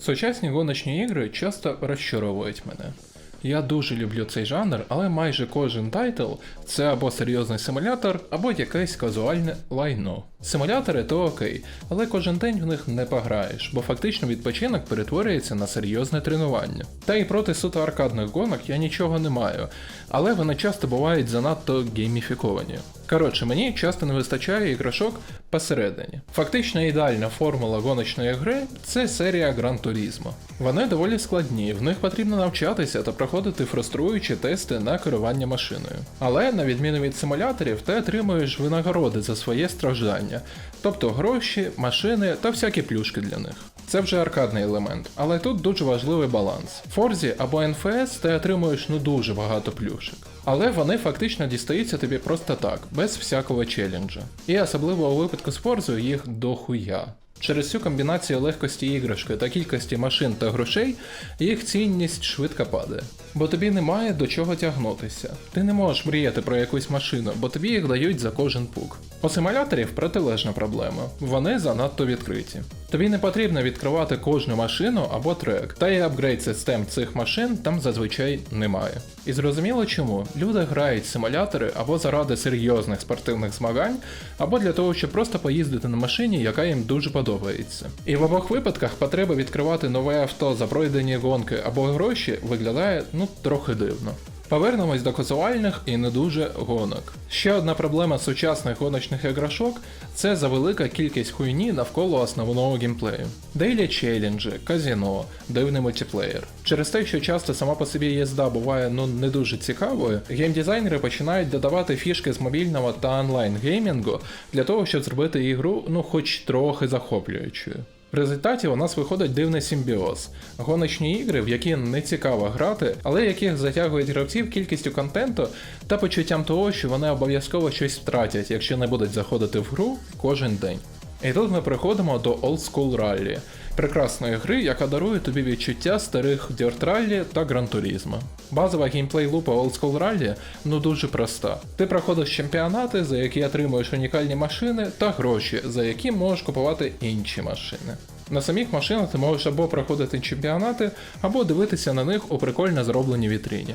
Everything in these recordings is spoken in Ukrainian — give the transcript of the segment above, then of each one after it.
Сучасні гоночні ігри часто розчаровують мене. Я дуже люблю цей жанр, але майже кожен тайтл це або серйозний симулятор, або якесь казуальне лайно. Симулятори то окей, але кожен день в них не пограєш, бо фактично відпочинок перетворюється на серйозне тренування. Та і проти суто аркадних гонок я нічого не маю, але вони часто бувають занадто гейміфіковані. Коротше, мені часто не вистачає іграшок посередині. Фактично ідеальна формула гоночної гри це серія Gran Turismo. Вони доволі складні, в них потрібно навчатися та проходити фруструючі тести на керування машиною. Але на відміну від симуляторів, ти отримуєш винагороди за своє страждання, тобто гроші, машини та всякі плюшки для них. Це вже аркадний елемент, але тут дуже важливий баланс. В Форзі або НФС ти отримуєш ну дуже багато плюшек. Але вони фактично дістаються тобі просто так, без всякого челенджа. І особливо у випадку з Форзою їх дохуя. Через цю комбінацію легкості іграшки та кількості машин та грошей їх цінність швидко падає. Бо тобі немає до чого тягнутися. Ти не можеш мріяти про якусь машину, бо тобі їх дають за кожен пук. У симуляторів протилежна проблема. Вони занадто відкриті. Тобі не потрібно відкривати кожну машину або трек, та і апгрейд систем цих машин там зазвичай немає. І зрозуміло чому. Люди грають симулятори або заради серйозних спортивних змагань, або для того, щоб просто поїздити на машині, яка їм дуже подобається. І в обох випадках потреба відкривати нове авто за пройдені гонки або гроші виглядає ну трохи дивно. Повернемось до казуальних і не дуже гонок. Ще одна проблема сучасних гоночних іграшок це завелика кількість хуйні навколо основного геймплею. Дейлі челенджі, казіно, дивний мультиплеєр. Через те, що часто сама по собі їзда буває ну не дуже цікавою, геймдизайнери починають додавати фішки з мобільного та онлайн геймінгу для того, щоб зробити ігру ну хоч трохи захоплюючою. В результаті у нас виходить дивний симбіоз. Гоночні ігри, в які не цікаво грати, але яких затягують гравців кількістю контенту та почуттям того, що вони обов'язково щось втратять, якщо не будуть заходити в гру кожен день. І тут ми приходимо до Old School Rally, прекрасної гри, яка дарує тобі відчуття старих Dirt Rally та Gran. Базова геймплей лупа Old School Rally ну дуже проста. Ти проходиш чемпіонати, за які отримуєш унікальні машини, та гроші, за які можеш купувати інші машини. На самих машинах ти можеш або проходити чемпіонати, або дивитися на них у прикольно зробленій вітріні.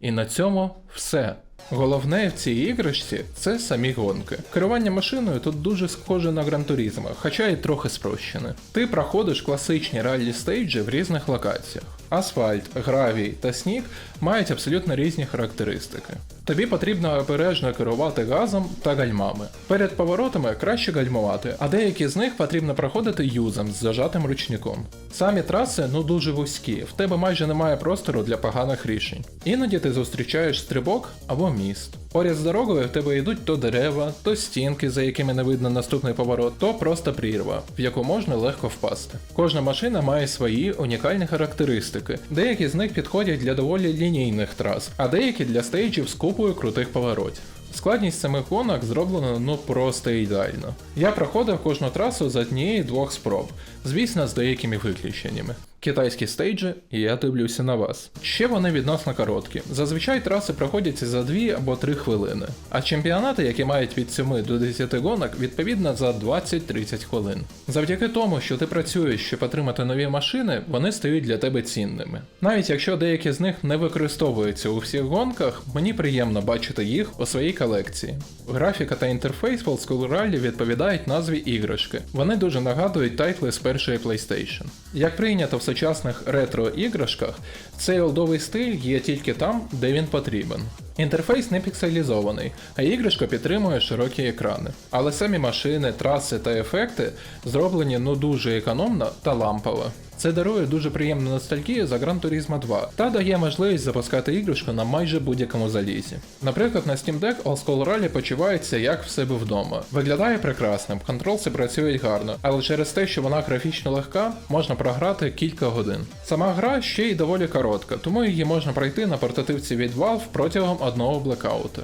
І на цьому все. Головне в цій іграшці це самі гонки. Керування машиною тут дуже схоже на Gran хоча і трохи спрощене. Ти проходиш класичні раллі стейджі в різних локаціях. Асфальт, гравій та сніг мають абсолютно різні характеристики. Тобі потрібно обережно керувати газом та гальмами. Перед поворотами краще гальмувати, а деякі з них потрібно проходити юзом з зажатим ручником. Самі траси ну дуже вузькі, в тебе майже немає простору для поганих рішень. Іноді ти зустрічаєш стрибок або міст. Поряд з дорогою в тебе йдуть то дерева, то стінки, за якими не видно наступний поворот, то просто прірва, в яку можна легко впасти. Кожна машина має свої унікальні характеристики. Деякі з них підходять для доволі лінійних трас, а деякі для стейджів з купою крутих поворотів. Складність самих гонок зроблена ну просто ідеально. Я проходив кожну трасу з однієї-двох спроб, звісно, з деякими виключеннями. Китайські стейджі, і я дивлюся на вас. Ще вони відносно короткі. Зазвичай траси проходяться за 2 або 3 хвилини, а чемпіонати, які мають від 7 до 10 гонок, відповідно за 20-30 хвилин. Завдяки тому, що ти працюєш, щоб отримати нові машини, вони стають для тебе цінними. Навіть якщо деякі з них не використовуються у всіх гонках, мені приємно бачити їх у своїй колекції. Графіка та інтерфейс в Old School Rally відповідають назві іграшки. Вони дуже нагадують тайтли з першої PlayStation. Як прийнято в сучасних ретро-іграшках, цей олдовий стиль є тільки там, де він потрібен. Інтерфейс не пікселізований, а іграшка підтримує широкі екрани. Але самі машини, траси та ефекти зроблені ну дуже економно та лампово. Це дарує дуже приємну ностальгію за Gran Turismo 2 та дає можливість запускати іграшку на майже будь-якому залізі. Наприклад, на Steam Deck Old School Rally почувається як в себе вдома. Виглядає прекрасним, контролси працюють гарно, але через те, що вона графічно легка, можна програти кілька годин. Сама гра ще й доволі коротка, тому її можна пройти на портативці від Valve протягом одного блекауту.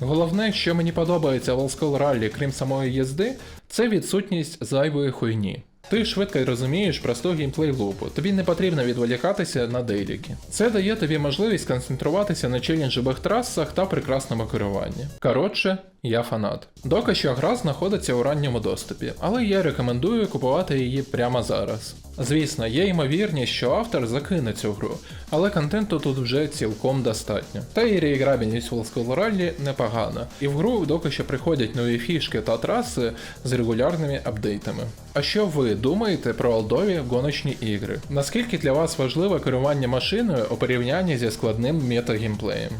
Головне, що мені подобається в Old School Rally, крім самої їзди, це відсутність зайвої хуйні. Ти швидко розумієш просту геймплей лупу, тобі не потрібно відволікатися на дейліки. Це дає тобі можливість концентруватися на челенджових трасах та прекрасному керуванні. Коротше, Я фанат. Доки що гра знаходиться у ранньому доступі, але я рекомендую купувати її прямо зараз. Звісно, є ймовірність, що автор закине цю гру, але контенту тут вже цілком достатньо. Та і реіграбельність в Rally непогана, і в гру доки що приходять нові фішки та траси з регулярними апдейтами. А що ви думаєте про олдові гоночні ігри? Наскільки для вас важливе керування машиною у порівнянні зі складним метагеймплеєм?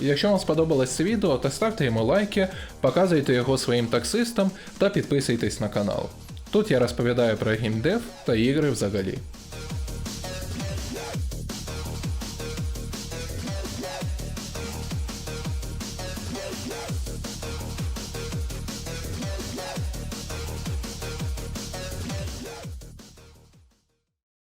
Якщо вам сподобалось це відео, то ставте йому лайки, показуйте його своїм таксистам та підписуйтесь на канал. Тут я розповідаю про геймдев та ігри взагалі.